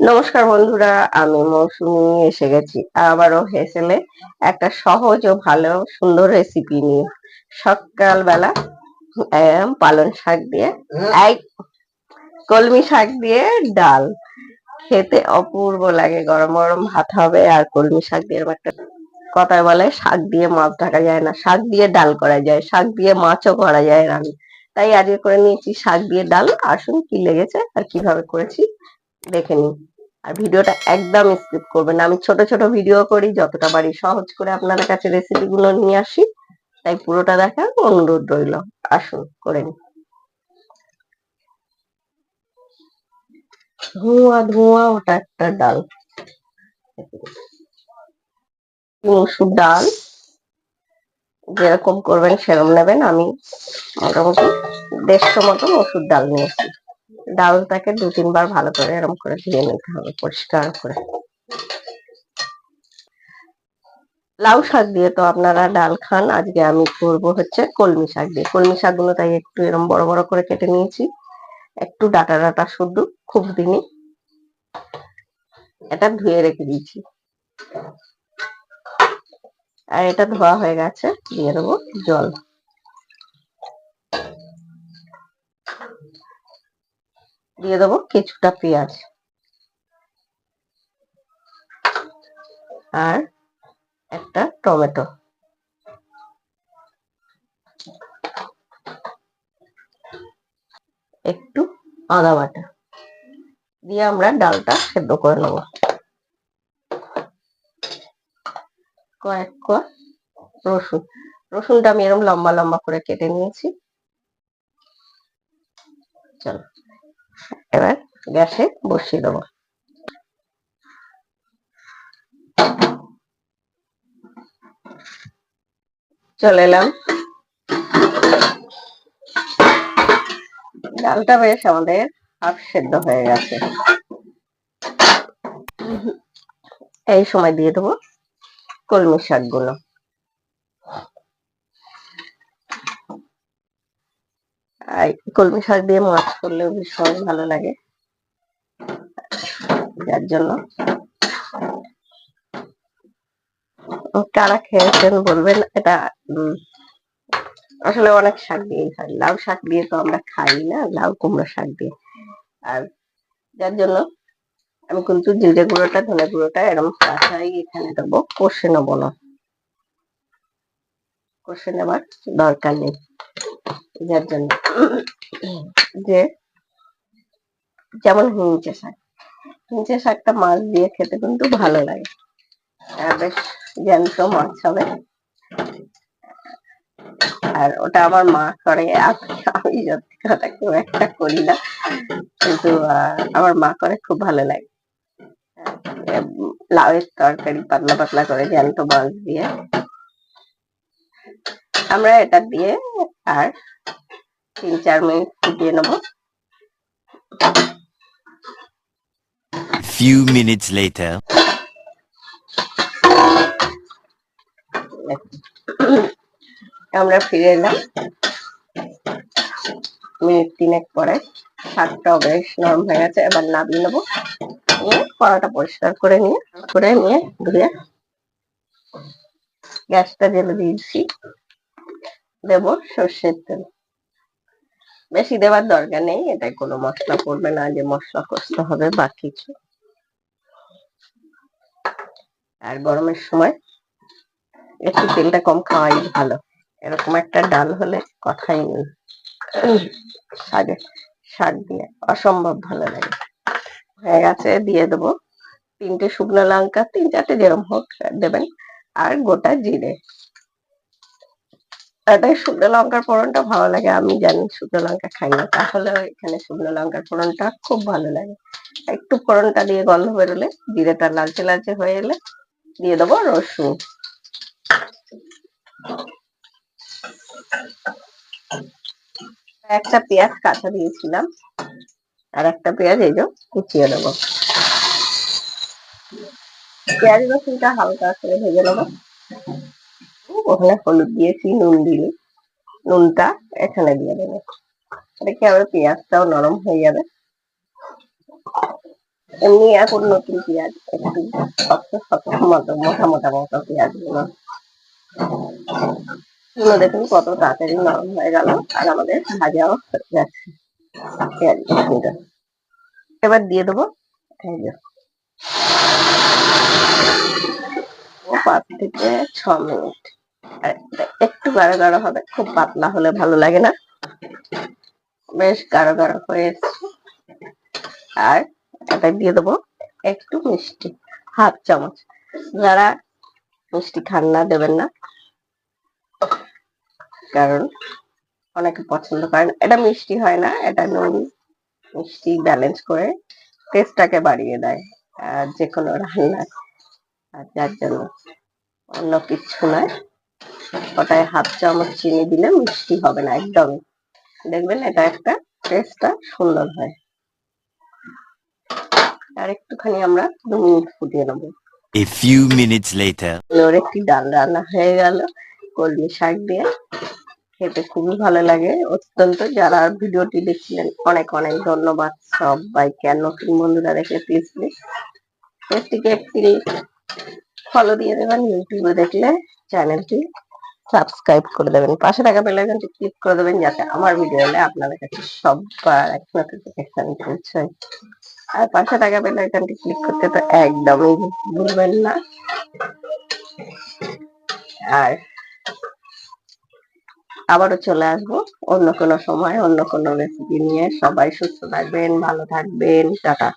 নমস্কার বন্ধুরা আমি মৌসুমি এসে গেছি আবারও হেসেলে একটা সহজ ও ভালো সুন্দর রেসিপি নিয়ে। সকালবেলা আম, পালং শাক দিয়ে এই কলমি শাক দিয়ে ডাল। খেতে অপূর্ব লাগে গরম গরম ভাত হবে আর কলমি শাক দিয়ে একটা কথায় বলে শাক দিয়ে মাছ ঢাকা যায় না শাক দিয়ে ডাল করা যায় শাক দিয়ে মাছও করা যায় রান্না তাই আজকে করে নিয়েছি শাক দিয়ে ডাল। আসুন কি লেগেছে আর কীভাবে করেছি দেখে নিন। আর ভিডিওটা একদম স্কিপ করবেন আমি ছোট ছোট ভিডিও করি, যতটা পারি সহজ করে আপনাদের কাছে রেসিপি গুলো নিয়ে আসি। তাই পুরোটা দেখার অনুরোধ রইল। আসুন, করে নিন। ধোঁয়া ধোঁয়া, ওটা একটা ডাল। মসুর ডাল। যেরকম করবেন সেরকম নেবেন। আমি মোটামুটি দেড়শো মতো মসুর ডাল নিয়েছি। ডালটাকে দু তিনবার ভালো করে এরকম করে ধুয়ে নিতে হবে, পরিষ্কার করে। লাউ শাক দিয়ে তো আপনারা ডাল খান। আজকে আমি করব হচ্ছে কলমি শাক দিয়ে। কলমি শাকগুলো তাই একটু এরকম বড় বড় করে কেটে নিয়েছি। একটু ডাটা ডাটা শুদ্ধ, খুব দিনই এটা ধুয়ে রেখে দিয়েছি। আর এটা ধোয়া হয়ে গেছে, দিয়ে দেবো জল। দিয়ে দেবো কিছুটা পেঁয়াজ। আর একটা টমেটো। একটু আদা বাটা। দিয়ে আমরা ডালটা সেদ্ধ করে নেব। কয়েক কোয়া রসুন। রসুনটা আমি এরকম লম্বা লম্বা করে কেটে নিয়েছি। চলো। এবার গ্যাসে বসিয়ে দেবো। চলে এলাম। ডালটা বেশ আমাদের হাফ সেদ্ধ হয়ে গেছে। এই সময় দিয়ে দেবো কলমি শাকগুলো। কলমি শাক দিয়ে মাছ করলেও ভীষণ ভালো লাগে। যার জন্য। কারা খেয়েছেন বলবেন? এটা আসলে অনেক শাক দিয়েই হয়। লাউ শাক দিয়ে তো আমরা খাই না, লাউ কুমড়ো শাক দিয়ে। আর যার জন্য আমি কিন্তু জিরে গুঁড়োটা, ধনে গুঁড়োটা এরকম কাঁচাই এখানে দেবো। কষে নেব না। কষে নেবার দরকার নেই। যার জন্য। যে যেমন হিঞ্চে শাক। হিঞ্চে শাকটা মাছ দিয়ে খেতে কিন্তু ভালো লাগে। বেশ জ্যান্ত মাছ হবে। আর ওটা আমার মা করে। আমি সত্যি কথা খুব একটা করি না। কিন্তু আমার মা করে খুব ভালো লাগে। লাউয়ের তরকারি পাতলা পাতলা করে জ্যান্ত মাছ দিয়ে। আমরা এটা দিয়ে আর তিন চার মিনিট ফুটিয়ে নেব। Few minutes later. আমরা ফিরে এলাম। মিনিট তিনেক পরে শাকটাও বেশ নরম হয়ে গেছে এবার নামিয়ে নেব। নিয়ে কড়াটা পরিষ্কার করে নিয়ে করে নিয়ে ধুয়ে গ্যাসটা জেলে দিয়েছি। দেব সর্ষের তেল। বেশি দেওয়ার দরকার নেই, এটাই কোনো মশলা পড়বে না, যে মশলা কষতে হবে বা কিছু। আর গরমের সময় একটু তেলটা কম খাওয়াই ভালো। এরকম একটা ডাল হলে কথাই নেই। শাকে, শাক দিয়ে অসম্ভব ভালো লাগে। হয়ে গেছে, দিয়ে দেবো। তিনটে শুকনো লঙ্কা, তিন চারটে যেরকম হোক দেবেন। আর গোটা জিরে। এটাই শুকনো লঙ্কার ফোড়নটা ভালো লাগে, আমি জানি শুকনো লঙ্কা খাই না, তাহলে এখানে শুকনো লঙ্কার ফোড়নটা খুব ভালো লাগে। একটু ফোড়নটা দিয়ে গন্ধ বেরোলে জিরেটা লালচে লালচে হয়ে এলে দিয়ে দেবো রসুন। একটা পেঁয়াজ কাঁচা দিয়েছিলাম, আর একটা পেঁয়াজ এই যে কুচিয়ে দেবো। পেঁয়াজ রসুনটা হালকা করে ভেজে নেব। ওখানে হলুদ দিয়েছি, নুন দিই নুনটা এখানে দিয়ে দেবো। কি আবার পেঁয়াজটাও নরম হয়ে যাবে। এমনি এখন নতুন পেঁয়াজ একটু শক্ত শক্ত মতো, মোটা মোটা মোটা পেঁয়াজগুলো। দেখুন কত তাড়াতাড়ি নরম হয়ে গেল, আর আমাদের ভাজাও হয়ে পেঁয়াজ এবার দিয়ে দেবো পাঁচ থেকে ছ মিনিট। একটু গাঢ় গাঢ় হবে, খুব পাতলা হলে ভালো লাগে না। বেশ গাঢ় গাঢ় হয়ে আর এটা দিয়ে দেবো একটু মিষ্টি, হাফ চামচ। যারা মিষ্টি খান না, দেবেন না। কারণ অনেকে পছন্দ করে না এটা মিষ্টি হয় না, এটা নুন, মিষ্টি ব্যালেন্স করে টেস্টটাকে বাড়িয়ে দেয়, আর যে কোনো রান্না আর যার জন্য অন্য কিচ্ছু নয়। ওটায় হাফ চামচ চিনি দিলে মিষ্টি হবে না একদমই। দেখবেন এটা একটা টেস্টটা সুন্দর হয়। আর একটুখানি আমরা দু মিনিট ফুটিয়ে নেব। A few minutes later. ওর একটি ডাল রান্না হয়ে গেল কলমি শাক দিয়ে। খেতে খুবই ভালো লাগে। অত্যন্ত যারা ভিডিওটি দেখছিলেন অনেক অনেক ধন্যবাদ সবাইকে। আর নতুন বন্ধুরা দেখে প্লিজ প্লিজ পেজটিকে একটি ফলো দিয়ে দেবেন। ইউটিউবে দেখলে চ্যানেলটি সাবস্ক্রাইব করে দেবেন। পাশে থাকা বেল আইকনটি ক্লিক করে দেবেন যাতে আমার ভিডিও এলে আপনাদের কাছে সবার এক নোটিফিকেশন পৌঁছায়। আর পাশে থাকা বেল আইকনটি ক্লিক করতে তো একদমই ভুলবেন না। আর আবারও চলে আসব অন্য কোনো সময়, অন্য কোনো রেসিপি নিয়ে। সবাই সুস্থ থাকবেন, ভালো থাকবেন। টাটা।